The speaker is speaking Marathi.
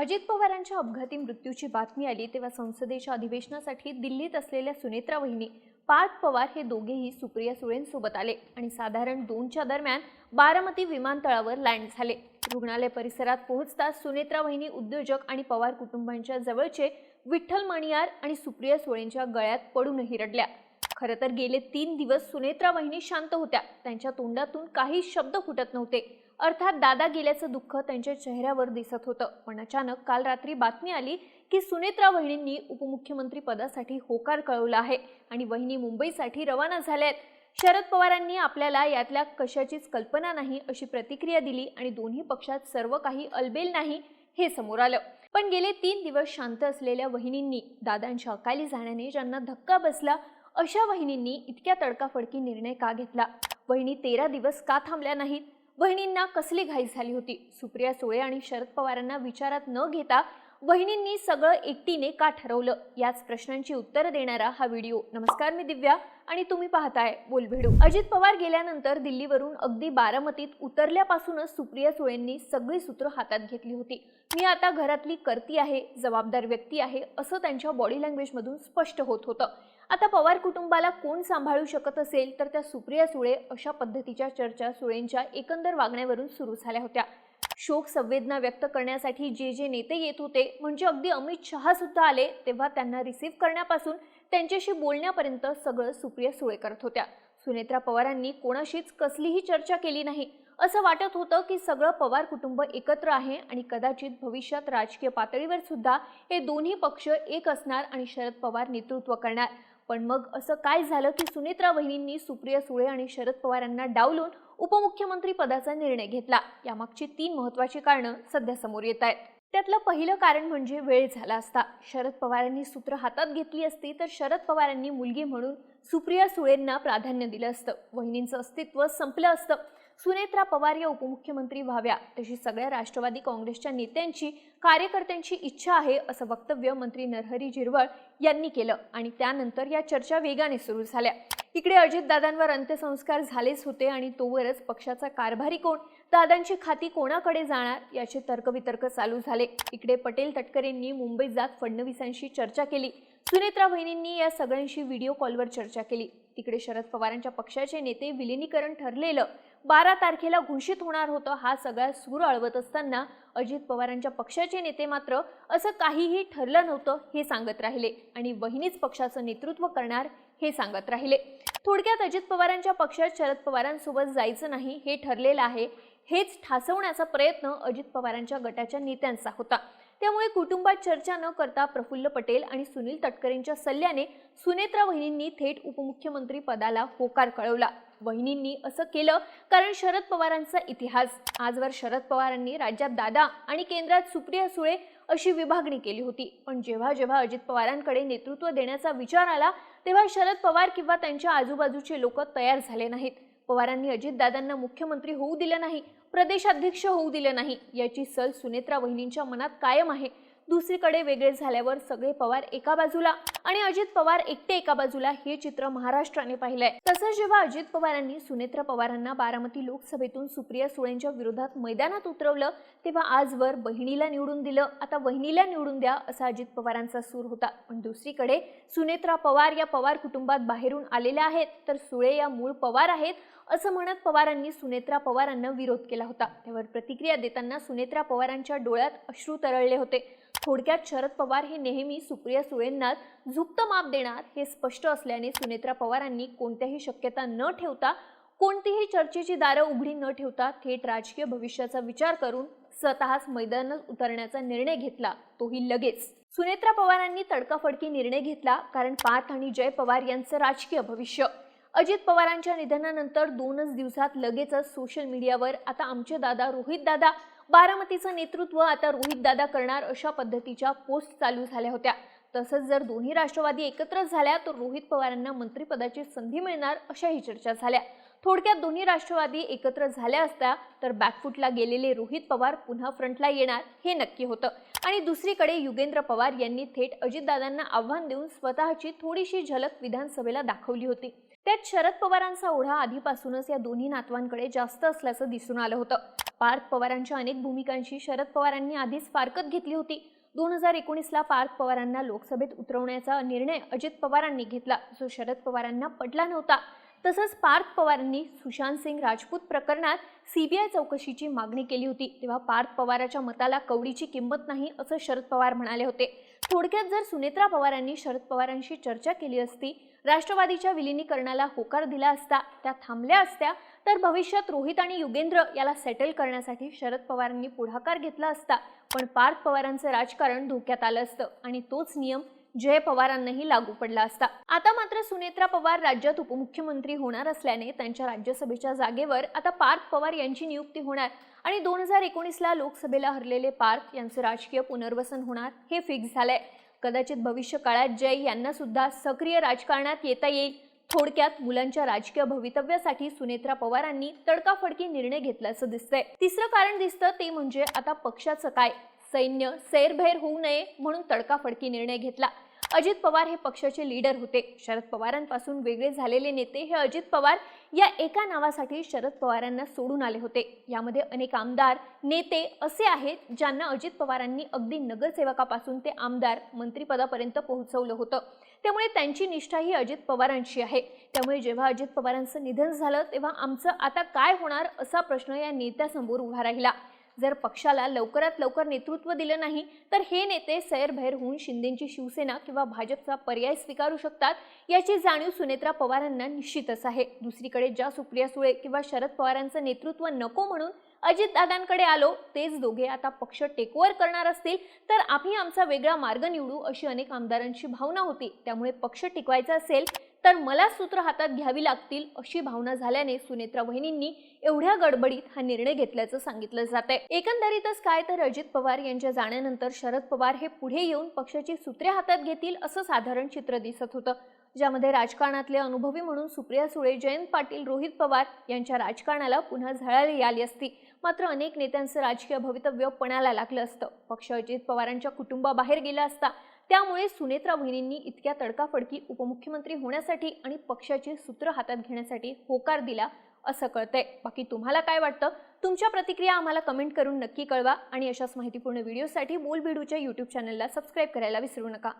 अजित पवारांच्या अपघाती मृत्यूची बातमी आली तेव्हा संसदेच्या अधिवेशनासाठी दिल्लीत असलेल्या सुनेत्रा वहिनी पार्थ पवार हे दोघेही सुप्रिया सुळेंसोबत आले आणि साधारण दोनच्या दरम्यान बारामती विमानतळावर लँड झाले. रुग्णालय परिसरात पोहोचताच सुनेत्रा वहिनी उद्योजक आणि पवार कुटुंबांच्या जवळचे विठ्ठल मणियार आणि सुप्रिया सुळेंच्या गळ्यात पडूनही रडल्या. खरं तर गेले तीन दिवस सुनेत्रा वहिनी शांत होत्या. त्यांच्या तोंडातून काही शब्द फुटत नव्हते. अर्थात दादा गेल्याचं दुःख त्यांच्या चेहऱ्यावर दिसत होतं. पण अचानक काल रात्री बातमी आली की सुनेत्रा वहिनींनी उपमुख्यमंत्री पदासाठी होकार कळवला आहे आणि वहिनी मुंबईसाठी रवाना झाल्या आहेत शरद पवारांनी आपल्याला यातल्या कशाचीच कल्पना नाही अशी प्रतिक्रिया दिली आणि दोन्ही पक्षात सर्व काही अलबेल नाही हे समोर आलं. पण गेले तीन दिवस शांत असलेल्या वहिनींनी दादांच्या अकाली जाण्याने ज्यांना धक्का बसला अशा वहिनींनी इतक्या तडकाफडकी निर्णय का घेतला? वहिनी तेरा दिवस का थांबल्या नाहीत? बहिणींना कसली घाई झाली होती? सुप्रिया सुळे आणि शरद पवारांना विचारात न घेता वहिनींनी सगळं एकटीने का ठरवलं? याच प्रश्नांची उत्तरं देणारा हा व्हिडिओ. नमस्कार मी दिव्या आणि तुम्ही पाहताय बोलभेडू. अजित पवार गेल्यानंतर दिल्लीवरून अगदी बारामतीत उतरल्यापासूनच सुप्रिया सुळेंनी सगळी सूत्र हातात घेतली होती. मी आता घरातली करती आहे जबाबदार व्यक्ती आहे असं त्यांच्या बॉडी लँग्वेजमधून स्पष्ट होत होतं. आता पवार कुटुंबाला कोण सांभाळू शकत असेल? तर त्या सुप्रिया सुळे अशा पद्धतीच्या चर्चा सुळेंच्या एकंदर वागण्यावरून सुरू झाल्या होत्या. शोक संवेदना व्यक्त करण्यासाठी जे जे नेते येत होते म्हणजे अगदी अमित शहा सुद्धा आले तेव्हा त्यांना रिसीव्ह करण्यापासून त्यांच्याशी बोलण्यापर्यंत सगळं सुप्रिया सुळे करत होत्या. सुनेत्रा पवारांनी कोणाशीच कसलीही चर्चा केली नाही. असं वाटत होतं की सगळं पवार कुटुंब एकत्र आहे आणि कदाचित भविष्यात राजकीय पातळीवर सुद्धा हे दोन्ही पक्ष एक असणार आणि शरद पवार नेतृत्व करणार. पण मग असं काय झालं की सुनेत्रा वहिनींनी सुप्रिया सुळे आणि शरद पवारांना डावलून उपमुख्यमंत्री पदाचा निर्णय घेतला. यामागची तीन महत्वाची कारणं सध्या समोर येत आहेत. त्यातलं पहिलं कारण म्हणजे वेळ झाला असता. शरद पवारांनी सूत्र हातात घेतली असती तर शरद पवारांनी मुलगी म्हणून सुप्रिया सुळेंना प्राधान्य दिलं असतं. वहिनींचं अस्तित्व संपलं असतं. सुनेत्रा पवार या उपमुख्यमंत्री व्हाव्या तशी सगळ्या राष्ट्रवादी काँग्रेसच्या नेत्यांची कार्यकर्त्यांची इच्छा आहे असं वक्तव्य मंत्री नरहरी झिरवळ यांनी केलं. आणि त्यानंतर या चर्चा वेगाने सुरू झाल्या. इकडे अजितदादांवर अंत्यसंस्कार झालेच होते आणि तोवरच पक्षाचा कारभारी कोण दादांची खाती कोणाकडे जाणार याचे तर्कवितर्क चालू झाले. इकडे पटेल तटकरेंनी मुंबईत जात फडणवीसांशी चर्चा केली. सुनेत्रा बहिणींनी या सगळ्यांशी व्हिडिओ कॉलवर चर्चा केली. तिकडे शरद पवारांच्या पक्षाचे नेते विलिनीकरण ठरलेलं बारा तारखेला घोषित होणार होतं हा सगळा सूर अळवत असताना अजित पवारांच्या पक्षाचे नेते मात्र असं काहीही ठरलं नव्हतं हे सांगत राहिले आणि बहिणीच पक्षाचं नेतृत्व करणार हे सांगत राहिले. थोडक्यात अजित पवारांच्या पक्षात शरद पवारांसोबत जायचं नाही हे ठरलेलं आहे हेच ठासवण्याचा प्रयत्न अजित पवारांच्या गटाच्या नेत्यांचा होता. त्यामुळे कुटुंबात चर्चा न करता प्रफुल्ल पटेल आणि सुनील तटकरेंच्या सल्ल्याने सुनेत्रा वहिनींनी थेट उपमुख्यमंत्री पदाला होकार कळवला. वहिनींनी असं केलं कारण शरद पवारांचा इतिहास. आजवर शरद पवारांनी राज्यात दादा आणि केंद्रात सुप्रिया सुळे अशी विभागणी केली होती. पण जेव्हा जेव्हा अजित पवारांकडे नेतृत्व देण्याचा विचार आला तेव्हा शरद पवार किंवा त्यांच्या आजूबाजूचे लोक तयार झाले नाहीत. पवारांनी अजितदादांना मुख्यमंत्री होऊ दिलं नाही. प्रदेशाध्यक्ष होऊ दिलं नाही. याची सल सुनेत्रा वहिनींच्या मनात कायम आहे. दुसरीकडे वेगळे झाल्यावर सगळे पवार एका बाजूला आणि अजित पवार एकटे एका बाजूला हे चित्र महाराष्ट्राने पाहिलंय. तसंच जेव्हा अजित पवारांनी सुनेत्रा पवारांना बारामती लोकसभेतून सुप्रिया सुळेंच्या विरोधात मैदानात उतरवलं तेव्हा आजवर बहिणीला निवडून दिलं. आता बहिणीला निवडून द्या असा अजित पवारांचा सूर होता. पण दुसरीकडे सुनेत्रा पवार या पवार कुटुंबात बाहेरून आलेल्या आहेत तर सुळे या मूळ पवार आहेत असं म्हणत पवारांनी सुनेत्रा पवारांना विरोध केला होता. त्यावर प्रतिक्रिया देताना सुनेत्रा पवारांच्या डोळ्यात अश्रू तरळले होते. थोडक्यात शरद पवार हे नेहमी सुप्रिया सुळेंना झुकतं माप देणार हे स्पष्ट असल्याने सुनेत्रा पवारांनी कोणत्याही शक्यता न ठेवता कोणतीही चर्चेची दारं उघडी न ठेवता थेट राजकीय भविष्याचा विचार करून स्वतःच मैदानात उतरण्याचा निर्णय घेतला तोही लगेच. सुनेत्रा पवारांनी तडकाफडकी निर्णय घेतला कारण पार्थ आणि जय पवार यांचं राजकीय भविष्य. अजित पवारांच्या निधनानंतर दोनच दिवसात लगेचच सोशल मीडियावर आता आमचे दादा रोहित दादा बारामतीचं नेतृत्व आता रोहित दादा करणार अशा पद्धतीच्या पोस्ट चालू झाल्या होत्या. तसंच जर दोन्ही राष्ट्रवादी एकत्र झाल्या तर रोहित पवारांना मंत्रिपदाची संधी मिळणार अशाही चर्चा झाल्या. थोडक्यात दोन्ही राष्ट्रवादी एकत्र झाल्या असत्या तर बॅकफूटला गेलेले रोहित पवार पुन्हा फ्रंटला येणार हे नक्की होतं. आणि दुसरीकडे युगेंद्र पवार यांनी थेट अजितदादांना आव्हान देऊन स्वतःची थोडीशी झलक विधानसभेला दाखवली होती. त्यात शरद पवारांचा ओढा आधीपासूनच या दोन्ही नातवांकडे जास्त असल्याचं दिसून आलं होतं. पार्थ पवारांच्या अनेक भूमिकांशी शरद पवारांनी आधीच फारकत घेतली होती. दोन हजार एकोणीसला पार्थ पवारांना लोकसभेत उतरवण्याचा निर्णय अजित पवारांनी घेतला. जो शरद पवारांना पटला नव्हता. तसंच पार्थ पवारांनी सुशांत सिंग राजपूत प्रकरणात सीबीआय चौकशीची मागणी केली होती. तेव्हा पार्थ पवाराच्या मताला कवडीची किंमत नाही असं शरद पवार म्हणाले होते. थोडक्यात जर सुनेत्रा पवारांनी शरद पवारांशी चर्चा केली असती राष्ट्रवादीच्या विलिनीकरणाला होकार दिला असता त्या थांबल्या असत्या तर भविष्यात रोहित आणि युगेंद्र याला सेटल करण्यासाठी शरद पवारांनी पुढाकार घेतला असता. पण पार्थ पवारांचं राजकारण धोक्यात आलं असतं आणि तोच नियम जय पवारांनाही लागू पडला असता. आता मात्र सुनेत्रा पवार राज्यात उपमुख्यमंत्री होणार असल्याने त्यांच्या राज्यसभेच्या जागेवर आता पार्थ पवार यांची नियुक्ती होणार आणि दोन हजार एकोणीसला लोकसभेला हरलेले पार्थ यांचं राजकीय पुनर्वसन होणार हे फिक्स झालंय. कदाचित भविष्य काळात जय यांना सुद्धा सक्रिय राजकारणात येता येईल. थोडक्यात मुलांच्या राजकीय भवितव्यासाठी सुनेत्रा पवारांनी तडकाफडकी निर्णय घेतल्याचं दिसतंय. तिसरं कारण दिसतं ते म्हणजे आता पक्षाचं काय? सैन्य सैरभैर होऊ नये म्हणून तडकाफडकी निर्णय घेतला. अजित पवार हे पक्षाचे लीडर होते. शरद पवारांपासून वेगळे झालेले नेते हे अजित पवार या एका नावासाठी शरद पवारांना सोडून आले होते. यामध्ये अनेक आमदार नेते असे आहेत ज्यांना अजित पवारांनी अगदी नगरसेवकापासून ते आमदार मंत्रिपदापर्यंत पोहोचवलं होतं. त्यामुळे त्यांची निष्ठा ही अजित पवारांची आहे. त्यामुळे जेव्हा अजित पवारांचं निधन झालं तेव्हा आमचं आता काय होणार असा प्रश्न या नेत्यासमोर उभा राहिला. जर पक्षाला लवकरात लवकर नेतृत्व दिलं नाही तर हे नेते सैरभैर होऊन शिंदेची शिवसेना किंवा भाजपचा पर्याय स्वीकारू शकतात याची जाणीव सुनेत्रा पवारांना निश्चितच आहे. दुसरीकडे ज्या सुप्रिया सुळे किंवा शरद पवारांचं नेतृत्व नको म्हणून अजितदादांकडे आलो तेच दोघे आता पक्ष टेकओव्हर करणार असतील तर आम्ही आमचा वेगळा मार्ग निवडू अशी अनेक आमदारांची भावना होती. त्यामुळे पक्ष टिकवायचा असेल तर मला सूत्र हातात घ्यावी लागतील अशी भावना झाल्याने सुनेत्रा वहिनींनी एवढ्या गडबडीत हा निर्णय घेतल्याचं सांगितलं जात आहे एकंदरीतच काय तर अजित पवार यांच्या जाण्यानंतर शरद पवार हे पुढे येऊन पक्षाची सूत्रे हातात घेतील असं साधारण चित्र दिसत होतं. ज्यामध्ये राजकारणातले अनुभवी म्हणून सुप्रिया सुळे जयंत पाटील रोहित पवार यांच्या राजकारणाला पुन्हा झळाळी आली असती. मात्र अनेक नेत्यांचं राजकीय भवितव्य पणाला लागलं असतं. पक्ष अजित पवारांच्या कुटुंबाबाहेर गेला असता त्यामुळे सुनेत्रा वहिनींनी इतक्या तडकाफडकी उपमुख्यमंत्री होण्यासाठी आणि पक्षाचे सूत्र हातात घेण्यासाठी होकार दिला असं कळतंय. बाकी तुम्हाला काय वाटतं? तुमच्या प्रतिक्रिया आम्हाला कमेंट करून नक्की कळवा आणि अशाच माहितीपूर्ण व्हिडिओसाठी बोलबिडूच्या यूट्यूब चॅनलला सबस्क्राईब करायला विसरू नका.